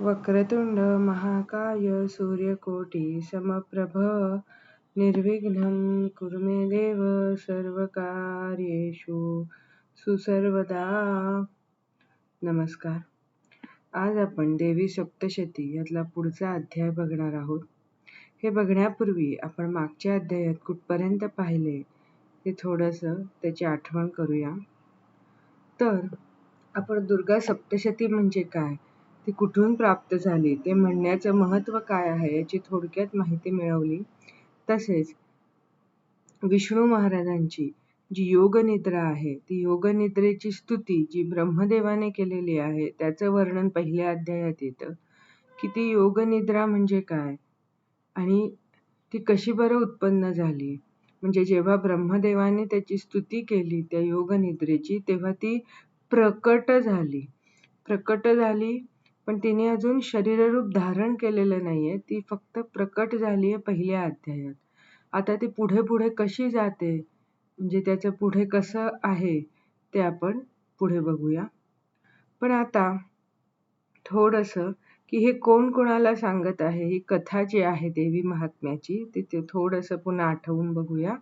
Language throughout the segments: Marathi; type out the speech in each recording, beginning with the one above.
वक्रतुण्ड महाकाय सूर्यकोटी समप्रभ निर्विघ्नं कुरु मे देव सर्वकार्येषु सुसर्वदा। नमस्कार. आज आपण देवी सप्तशती यातला पुढचा अध्याय बघणार आहोत. हे बघण्यापूर्वी आपण मागच्या अध्यायात कुठपर्यंत पाहिले ते थोडंसं त्याची आठवण करूया. तर आपण दुर्गा सप्तशती म्हणजे काय? ती कुठून प्राप्त झाली ते म्हणण्याचं महत्त्व काय आहे याची थोडक्यात माहिती मिळवली. तसेच विष्णू महाराजांची जी योग निद्रा आहे ती योग निद्रेची स्तुती जी ब्रह्मदेवाने केलेली आहे त्याचं वर्णन पहिल्या अध्यायात येतं की ती योग निद्रा म्हणजे काय? आणि ती कशी बरं उत्पन्न झाली? म्हणजे जेव्हा ब्रह्मदेवाने त्याची स्तुती केली त्या योग निद्रेची तेव्हा ती प्रकट झाली. प्रकट झाली पण तिने अजून शरीररूप धारण केलेलं नाहीये. ती फक्त प्रकट झाली आहे पहिल्या अध्यायात. आता ती पुढे पुढे कशी जाते? म्हणजे त्याचं पुढे कसं आहे? ते आपण पुढे बघूया. पण आता थोडंसं की हे कोण कोणाला सांगत आहे? ही कथा जी आहे देवी महात्म्याची तिथे थोडंसं पुन्हा आठवून बघूया.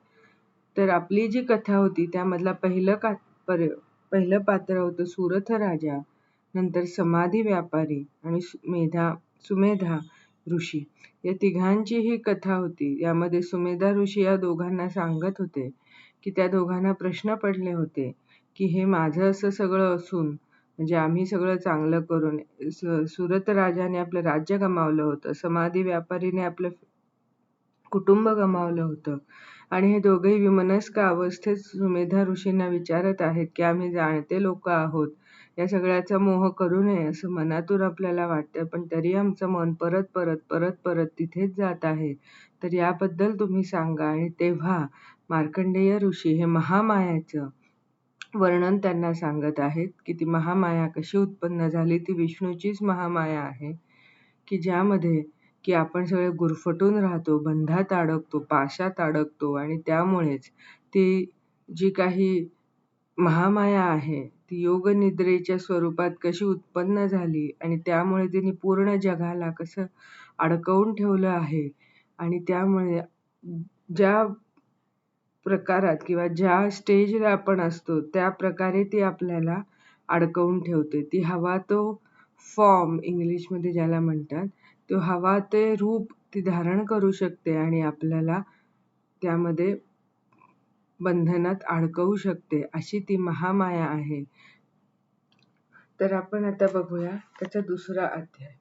तर आपली जी कथा होती त्यामधला पहिलं का पहिलं पात्र होतं सुरथ राजा. नंतर समाधी व्यापारी आणि मेधा सुमेधा ऋषी. या तिघांची ही कथा होती. यामध्ये सुमेधा ऋषी या दोघांना सांगत होते की त्या दोघांना प्रश्न पडले होते की हे माझं असं सगळं असून म्हणजे आम्ही सगळं चांगलं करून सुरत राजाने आपलं राज्य गमावलं होतं समाधी व्यापारीने आपलं कुटुंब गमावलं होतं. आणि हे दोघेही विमनस्क अवस्थेत सुमेधा ऋषींना विचारत आहेत की आम्ही जाणते लोक आहोत या सगळ्याचा मोह करू नये असं मनातून आपल्याला वाटतं पण तरी आमचं मन परत परत परत परत तिथेच जात आहे. तर याबद्दल तुम्ही सांगा आणि तेव्हा मार्कंडेय ऋषी हे महामायाचं वर्णन त्यांना सांगत आहेत की ती महामाया कशी उत्पन्न झाली? ती विष्णूचीच महामाया आहे की ज्यामध्ये की आपण सगळे गुरफटून राहतो बंधात अडकतो पाशात अडकतो आणि त्यामुळेच ती जी काही महामाया आहे ती योगनिद्रेच्या स्वरूपात कशी उत्पन्न झाली आणि त्यामुळे तिने पूर्ण जगाला कसं अडकवून ठेवलं आहे आणि त्यामुळे ज्या प्रकारात किंवा ज्या स्टेजला आपण असतो त्या प्रकारे ती आपल्याला अडकवून ठेवते. ती हवा तो फॉर्म इंग्लिशमध्ये ज्याला म्हणतात तो हवा ते रूप ती धारण करू शकते आणि आपल्याला त्यामध्ये बंधनात अडकवू शकते अशी ती महामाया आहे. तर आपण आता बघूया त्याचा दुसरा अध्याय.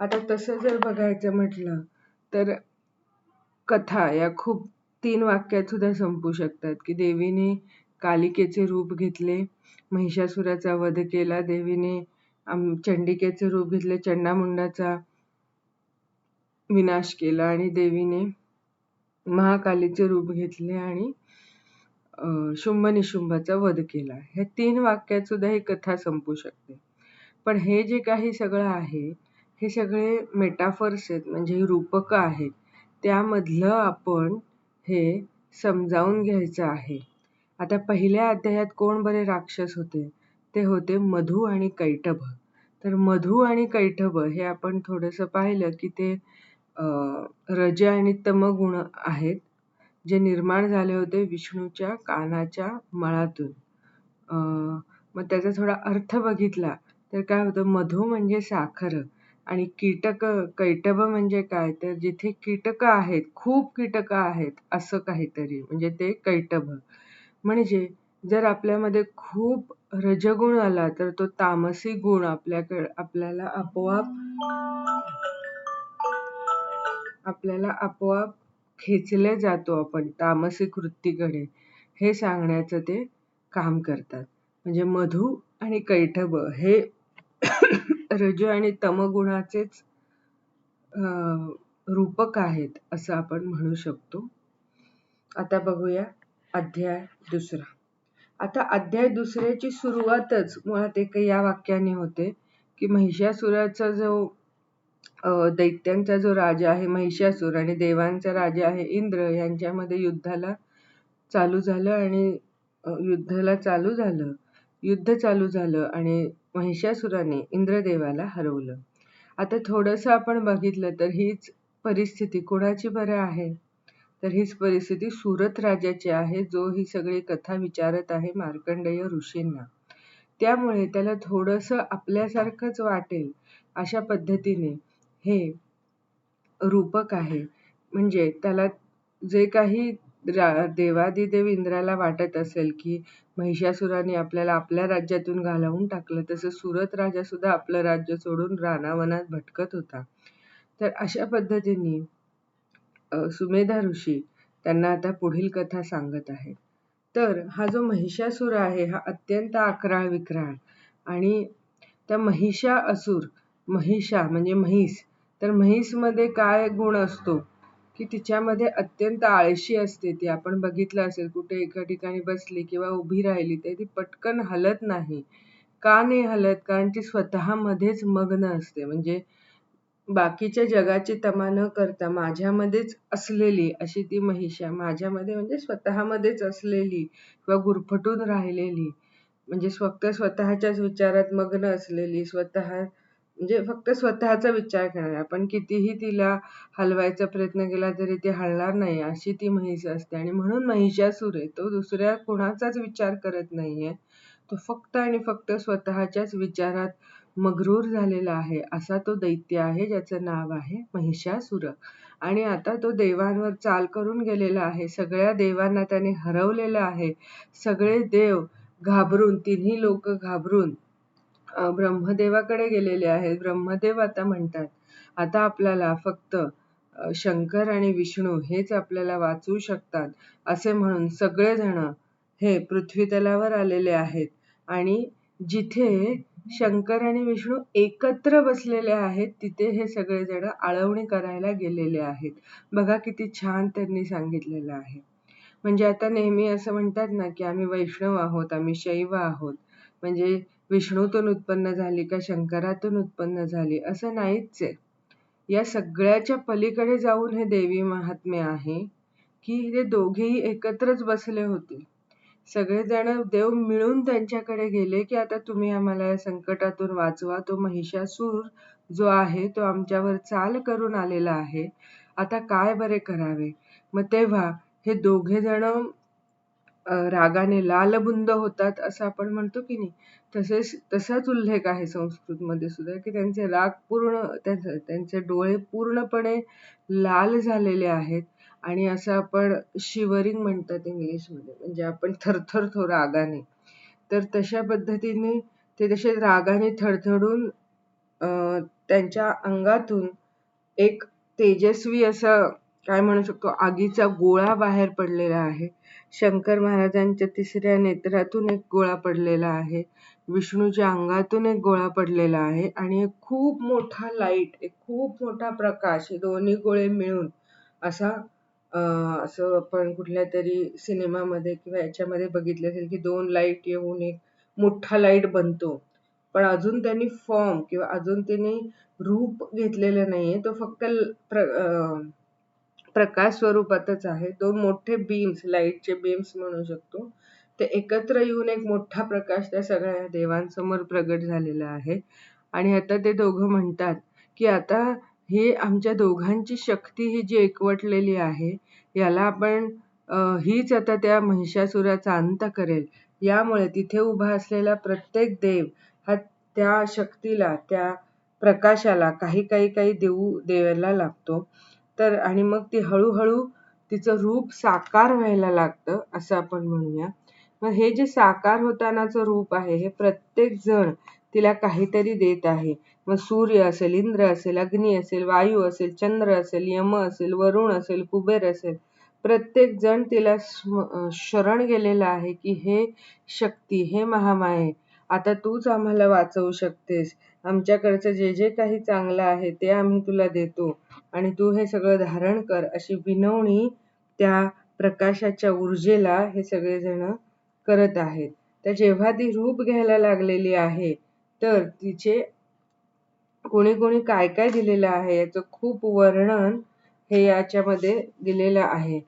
आता तसं जर बघायचं म्हटलं तर कथा या खूप तीन वाक्यात सुद्धा संपू शकतात की देवीने कालिकेचे रूप घेतले महिषासुराचा वध केला देवीने चंडिकेचे रूप घेतले चंडामुंडाचा विनाश केला आणि देवीने महाकालीचे रूप घेतले आणि शुंभ निशुंभाचा वध केला. ह्या तीन वाक्यात सुद्धा ही कथा संपू शकते. पण हे जे काही सगळं आहे हे सगळे मेटाफर्स आहेत म्हणजे रूपकं आहेत त्यामधलं आपण हे समजावून घ्यायचं आहे. आता पहिल्या अध्यायात कोण बरे राक्षस होते? ते होते मधू आणि कैटभ. तर मधू आणि कैटभ हे आपण थोडंसं पाहिलं की ते रज आणि तमगुण आहेत. जे निर्माण झाले होते विष्णूच्या कानाच्या मळातून. मग त्याचा थोडा अर्थ बघितला तर काय होतं मधु म्हणजे साखर आणि कीटक कैटभ म्हणजे काय? तर जिथे कीटक आहेत खूप कीटक आहेत असं काहीतरी म्हणजे ते कैटभ म्हणजे जर आपल्यामध्ये खूप रजगुण आला तर तो तामसी गुण आपल्याकडे आपल्याला आपोआप आपल्याला आपोआप खेचले जातो आपण तामसिक वृत्तीकडे हे सांगण्याचं ते काम करतात. म्हणजे मधु आणि कैठब हे रज आणि तमगुणाचेच रूपक आहेत असं आपण म्हणू शकतो. आता बघूया अध्याय दुसरा. आता अध्याय दुसऱ्याची सुरुवातच मुळात एक या वाक्याने होते की महिषासुराचा जो दैत्यांचा जो राजा आहे महिषासूर आणि देवांचा राजा आहे इंद्र यांच्यामध्ये युद्धाला चालू झालं आणि युद्धाला चालू झालं युद्ध चालू झालं आणि महिषासुराने इंद्रदेवाला हरवलं. आता थोडंसं आपण बघितलं तर हीच परिस्थिती कोणाची बरं आहे? तर हीच परिस्थिती सुरत राजाची आहे जो ही सगळी कथा विचारत आहे मार्कंडेय ऋषींना. त्यामुळे त्याला थोडंसं आपल्यासारखंच वाटेल अशा पद्धतीने. हे रूपक आहे. म्हणजे त्याला जे काही देवादिदेव इंद्राला वाटत असेल की महिषासुराने आपल्याला आपल्या राज्यातून घालवून टाकलं तसं सुरत राजा सुद्धा आपलं राज्य सोडून रानावनात भटकत होता. तर अशा पद्धतीने सुमेधा ऋषी त्यांना आता पुढील कथा सांगत आहे. तर हा जो महिषासुर आहे हा अत्यंत आक्राळ विक्राळ आणि त्या महिषा असूर महिषा म्हणजे म्हैस तर म्हैसमध्ये काय गुण असतो? की तिच्यामध्ये अत्यंत आळशी असते ती. आपण बघितलं असेल कुठे एका ठिकाणी बसली किंवा उभी राहिली तर ती पटकन हलत नाही. का नाही हलत? कारण ती स्वतःमध्येच मग्न असते. म्हणजे बाकीच्या जगाची तमा न करता माझ्यामध्येच असलेली अशी ती महिषा माझ्यामध्ये म्हणजे स्वतःमध्येच असलेली किंवा गुरफटून राहिलेली. म्हणजे फक्त स्वतःच्याच विचारात मग्न असलेली स्वतः म्हणजे फक्त स्वतःचा विचार करणार आपण कितीही तिला हलवायचा प्रयत्न केला तरी ती हलणार नाही अशी ती म्हैस असते. आणि म्हणून महिषासूर आहे. तो दुसऱ्या कोणाचाच विचार करत नाहीये. तो फक्त आणि फक्त स्वतःच्याच विचारात मग्रूर झालेला आहे. असा तो दैत्य आहे ज्याचं नाव आहे महिषासुर. आणि आता तो देवांवर चाल करून गेलेला आहे. सगळ्या देवांना त्याने हरवलेलं आहे. सगळे देव घाबरून तिन्ही लोक घाबरून ब्रह्मदेवाकडे गेलेले आहेत. ब्रह्मदेव आता म्हणतात आता आपल्याला फक्त शंकर आणि विष्णू हेच आपल्याला वाचवू शकतात असे म्हणून सगळेजण हे पृथ्वी तलावर आलेले आहेत. आणि जिथे शंकर आणि विष्णू एकत्र बसलेले आहेत तिथे हे सगळेजण आळवणी करायला गेलेले आहेत. बघा किती छान त्यांनी सांगितलेलं आहे. म्हणजे आता नेहमी असं म्हणतात ना की आम्ही वैष्णव आहोत आम्ही शैव आहोत. म्हणजे विष्णूतून उत्पन्न झाली का शंकरातून उत्पन्न झाली? असं नाहीच आहे. या सगळ्याच्या पलीकडे जाऊन हे देवी महात्म्य आहे की हे दोघेही एकत्रच बसले होते. सगळेजण देव मिळून त्यांच्याकडे गेले की आता तुम्ही आम्हाला या संकटातून वाचवा. तो महिषासूर जो आहे तो आमच्यावर चाल करून आलेला आहे. आता काय बरे करावे? मग तेव्हा हे दोघे जण रागाने लालबुंद होतात असं आपण म्हणतो की नाही. तसेच तसाच उल्लेख आहे संस्कृतमध्ये सुद्धा की त्यांचे राग पूर्ण त्यांचे डोळे पूर्णपणे लाल झालेले आहेत. आणि असं आपण शिवरिंग म्हणतात इंग्लिशमध्ये म्हणजे आपण थरथरतो रागाने. तर तशा पद्धतीने ते तसे रागाने थरथडून त्यांच्या अंगातून एक तेजस्वी असं काय म्हणू शकतो? आगीचा गोळा बाहेर पडलेला आहे. शंकर महाराजांच्या तिसऱ्या नेत्रातून एक गोळा पडलेला आहे. विष्णूच्या अंगातून एक गोळा पडलेला आहे आणि एक खूप मोठा लाइट एक खूप मोठा प्रकाश हे दोन्ही गोळे मिळून असा असं आपण कुठल्या तरी सिनेमामध्ये किंवा याच्यामध्ये बघितलं असेल की दोन लाइट येऊन एक मोठा लाइट बनतो. पण अजून त्यांनी फॉर्म किंवा अजून त्यांनी रूप घेतलेलं नाहीये. तो फक्त प्रकाश स्वरूपातच आहे. दोन मोठे बीम्स लाईटचे बीम्स म्हणू शकतो. ते एकत्र येऊन एक मोठा प्रकाश त्या सगळ्या देवांसमोर प्रगट झालेला आहे. आणि आता ते दोघं म्हणतात की आता हे आमच्या दोघांची शक्ती ही जी एकवटलेली आहे याला आपण हीच आता त्या महिषासुराचा अंत करेल. यामुळे तिथे उभा असलेला प्रत्येक देव हा त्या शक्तीला त्या प्रकाशाला काही काही काही देऊ देवायला लागतो तर आणि मग ती हळूहळू तिचं रूप साकार व्हायला लागतं असं आपण म्हणूया. मग हे जे साकार होतानाचं रूप आहे हे प्रत्येक जण तिला काहीतरी देत आहे. मग सूर्य असेल इंद्र असेल अग्नी असेल वायू असेल चंद्र असेल यम असेल वरुण असेल कुबेर असेल. प्रत्येक जण तिला शरण गेलेला आहे की हे शक्ती हे महामाये आता तूच आम्हाला वाचवू शकतेस. आमच्याकडचं जे जे काही चांगलं आहे ते आम्ही तुला देतो. आणि तू हे सगळं धारण कर अशी विनवणी त्या प्रकाशाच्या ऊर्जेला हे सगळेजण करत आहेत. तर जेव्हा ती रूप घ्यायला लागलेली आहे तर तिचे कोणी कोणी काय काय दिलेलं आहे याचं खूप वर्णन हे याच्यामध्ये दिलेलं आहे.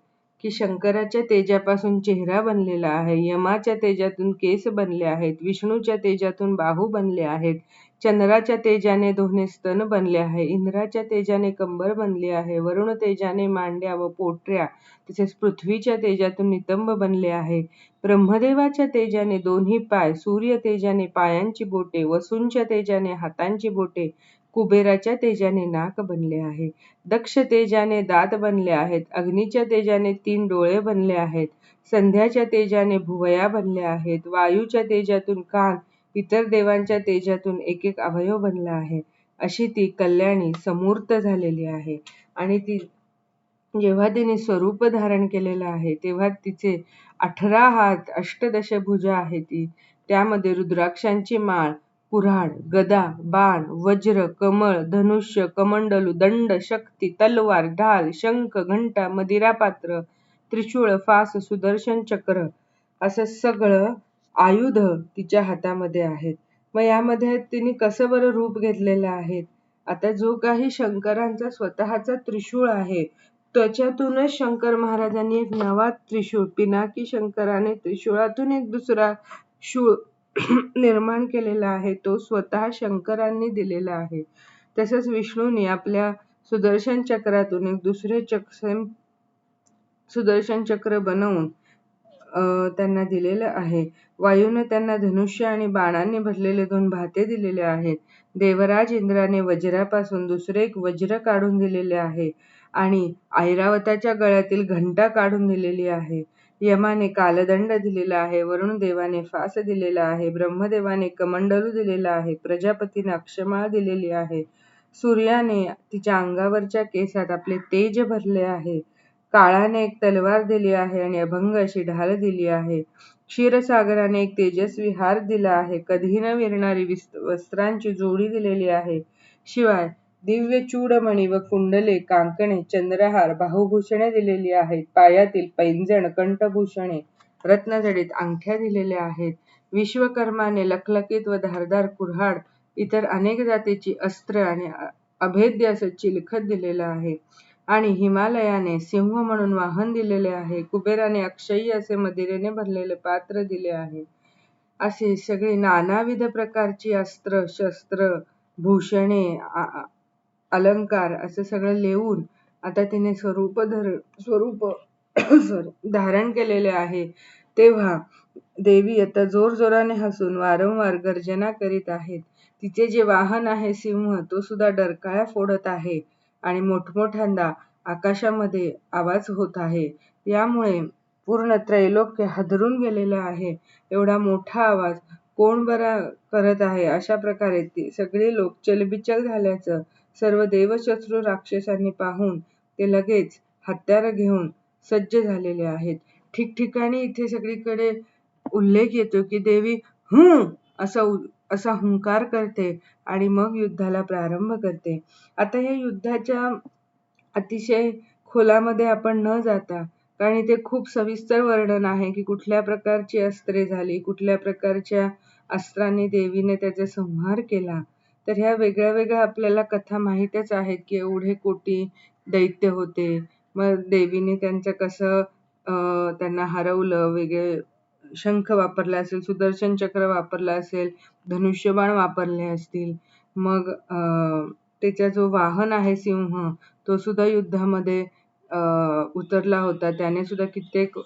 की शंकराच्या तेजापासून चेहरा बनलेला आहे यमाच्या तेजातून केस बनले आहेत विष्णूच्या तेजातून बाहू बनले आहेत चंद्राच्या तेजाने दोन्ही स्तन बनले आहे. इंद्राच्या तेजाने कंबर बनली आहे. वरुण तेजाने मांड्या व पोटऱ्या तसेच पृथ्वीच्या तेजातून नितंब बनले आहे. ब्रह्मदेवाच्या तेजाने दोन्ही पाय सूर्य तेजाने पायांची बोटे वसूंच्या तेजाने हातांची बोटे कुबेराच्या तेजाने नाक बनले आहे. दक्ष तेजाने दात बनले आहेत. अग्नीच्या तेजाने तीन डोळे बनले आहेत. संध्याच्या तेजाने भुवया बनल्या आहेत. वायूच्या तेजातून कान इतर देवांच्या तेजातून एक एक अवयव बनला आहे. अशी ती कल्याणी समूर्त झालेली आहे. आणि ती जेव्हा तिने स्वरूप धारण केलेलं आहे तेव्हा तिचे अठरा हात अष्टदश भुजा आहे ती. त्यामध्ये रुद्राक्षांची माळ कुऱ्हाड गदा बाण वज्र कमळ धनुष्य कमंडलू दंड शक्ती तलवार ढाल शंख घंटा मदिरापात्र त्रिशूळ फास सुदर्शन चक्र असं सगळं आयुध तिच्या हातामध्ये आहेत. मग यामध्ये तिने कसं बरं रूप घेतलेलं आहे? आता जो काही शंकरांचा स्वतःचा त्रिशूळ आहे त्याच्यातूनच शंकर महाराजांनी एक नवा त्रिशूळ पिनाकी शंकराने त्रिशूळातून एक दुसरा शूळ निर्माण केलेला आहे. तो स्वतः शंकरांनी दिलेला आहे. तसंच विष्णूने आपल्या सुदर्शन चक्रातून एक दुसरे चक्र सुदर्शन चक्र बनवून त्यांना दिलेलं आहे. वायूने त्यांना धनुष्य आणि बाणांनी भरलेले दोन भाते दिलेले आहेत. देवराज इंद्राने वज्रापासून दुसरे एक वज्र काढून दिलेले आहे आणि ऐरावताच्या गळ्यातील घंटा काढून दिलेली आहे. यमाने कालदंड दिलेला आहे वरुण देवाने फास दिलेला आहे ब्रह्मदेवाने कमंडलू दिलेला आहे प्रजापतीने अक्षमाळ दिलेली आहे. सूर्याने तिच्या अंगावरच्या केसात आपले तेज भरले आहे. काळाने एक तलवार दिली आहे आणि अभंग अशी ढाल दिली आहे. क्षीरसागराने एक तेजस्वी हार दिला आहे. कधी न विरणारी वस्त्रांची जोडी दिलेली आहे. शिवाय दिव्य चूडमणी व कुंडले कांकणे चंद्रहार बाहुभूषणे दिलेली आहेत. पायातील पैंजण कंठभूषणे रत्नजडीत अंगठ्या दिलेल्या आहेत. विश्वकर्माने लखलखीत व धारदार कुऱ्हाड इतर अनेक जातीची अस्त्र आणि अभेद्य असं चिलखत दिलेलं आहे. आणि हिमालयाने सिंह म्हणून वाहन दिलेले आहे. कुबेराने अक्षय्य असे मदिरेने भरलेले पात्र दिले आहे. असे सगळे नानाविध प्रकारची अस्त्र शस्त्र भूषणे अलंकार असं सगळं लिहून आता तिने स्वरूप धर स्वरूप धारण केलेले आहे. तेव्हा देवी आता जोर जोराने हसून वारंवार गर्जना करीत आहेत. तिचे जे वाहन आहे सिंह तो सुद्धा डरकाळ्या फोडत आहे. आणि मोठमोठ्यांदा आकाशामध्ये आवाज होत आहे. यामुळे पूर्ण त्रैलोक्य हादरून गेलेलं आहे. एवढा मोठा आवाज कोण बरा करत आहे? अशा प्रकारे ती सगळे लोक चलबिचल झाल्याचं सर्व देवशत्रू राक्षसांनी पाहून ते लगेच हत्यार घेऊन सज्ज झालेले आहेत. ठिकठिकाणी इथे सगळीकडे उल्लेख येतो की देवी हम्म असा असा हुंकार करते आणि मग युद्धाला प्रारंभ करते. आता या युद्धाच्या अतिशय खोलामध्ये आपण न जाता कारण इथे खूप सविस्तर वर्णन आहे की कुठल्या प्रकारची अस्त्रे झाली कुठल्या प्रकारच्या अस्त्रांनी देवीने त्याचा संहार केला. तर ह्या वेगळ्या वेगळ्या आपल्याला कथा माहीतच आहेत की एवढे कोटी दैत्य होते. मग देवीने त्यांचं कसं त्यांना हरवलं वेगळे शंख वापरला असेल सुदर्शन चक्र वापरला असेल धनुष्यबाण वापरले असतील मग त्याचा जो वाहन आहे सिंह तो सुद्धा युद्धामध्ये उतरला होता. त्याने सुद्धा कित्येक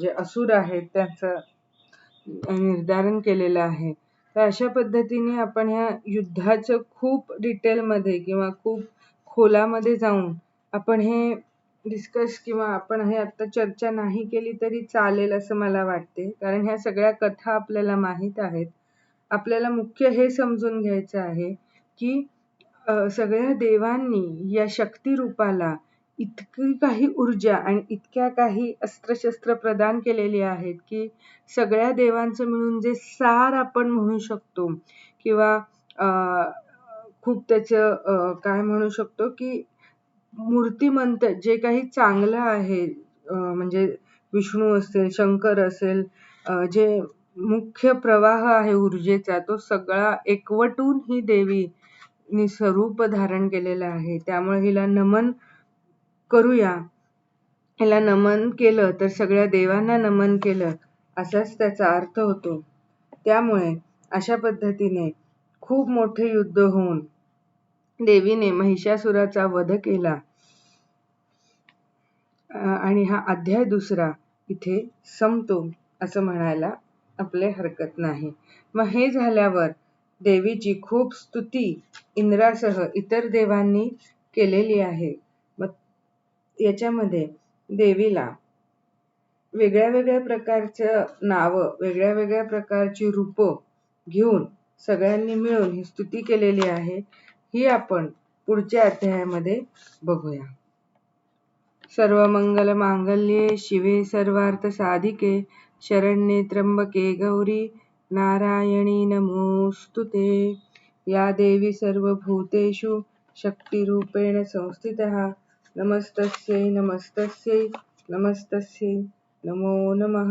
जे असुर आहेत त्यांचं निर्धारण केलेलं आहे. तर अशा पद्धतीने आपण ह्या युद्धाचं खूप डिटेलमध्ये किंवा खूप खोलामध्ये जाऊन आपण हे डिस्कस किंवा आपण हे आत्ता चर्चा नाही केली तरी चालेल असं मला वाटते. कारण ह्या सगळ्या कथा आपल्याला माहीत आहेत. आपल्याला मुख्य हे समजून घ्यायचं आहे की सगळ्या देवांनी या शक्तिरूपाला इतकी काही ऊर्जा आणि इतक्या काही अस्त्रशस्त्र प्रदान केलेली आहेत की सगळ्या देवांचं मिळून जे सार आपण म्हणू शकतो किंवा खूप त्याचं काय म्हणू शकतो की मूर्तिमंत जे काही चांगलं आहे म्हणजे विष्णू असेल शंकर असेल जे मुख्य प्रवाह आहे ऊर्जेचा तो सगळा एकवटून ही देवी नि स्वरूप धारण केलेलं आहे. त्यामुळे हिला नमन करूया. हिला नमन केलं तर सगळ्या देवांना नमन केलं असाच त्याचा अर्थ होतो. त्यामुळे अशा पद्धतीने खूप मोठे युद्ध होऊन देवीने महिषासुराचा वध केला. आणि हा अध्याय दुसरा इथे संपतो असं म्हणायला आपले हरकत नाही. मग हे झाल्यावर देवीची खूप स्तुती इंद्रासह इतर देवांनी केलेली आहे. मग याच्यामध्ये देवीला वेगळ्या वेगळ्या प्रकारचं नावं वेगळ्या वेगळ्या प्रकारची रूपं घेऊन सगळ्यांनी मिळून ही स्तुती केलेली आहे. ही आपण पुढच्या अध्यायामध्ये बघूया. सर्व मंगल मांगल्ये शिवे सर्वार्थ साधिके शरण्ये त्र्यंबके गौरी नारायणी नमोस्तुते या देवी सर्वभूतेषु शक्तिरूपेण संस्थितः। नमस्तस्यै नमस्तस्यै नमस्तस्यै नमो नमः।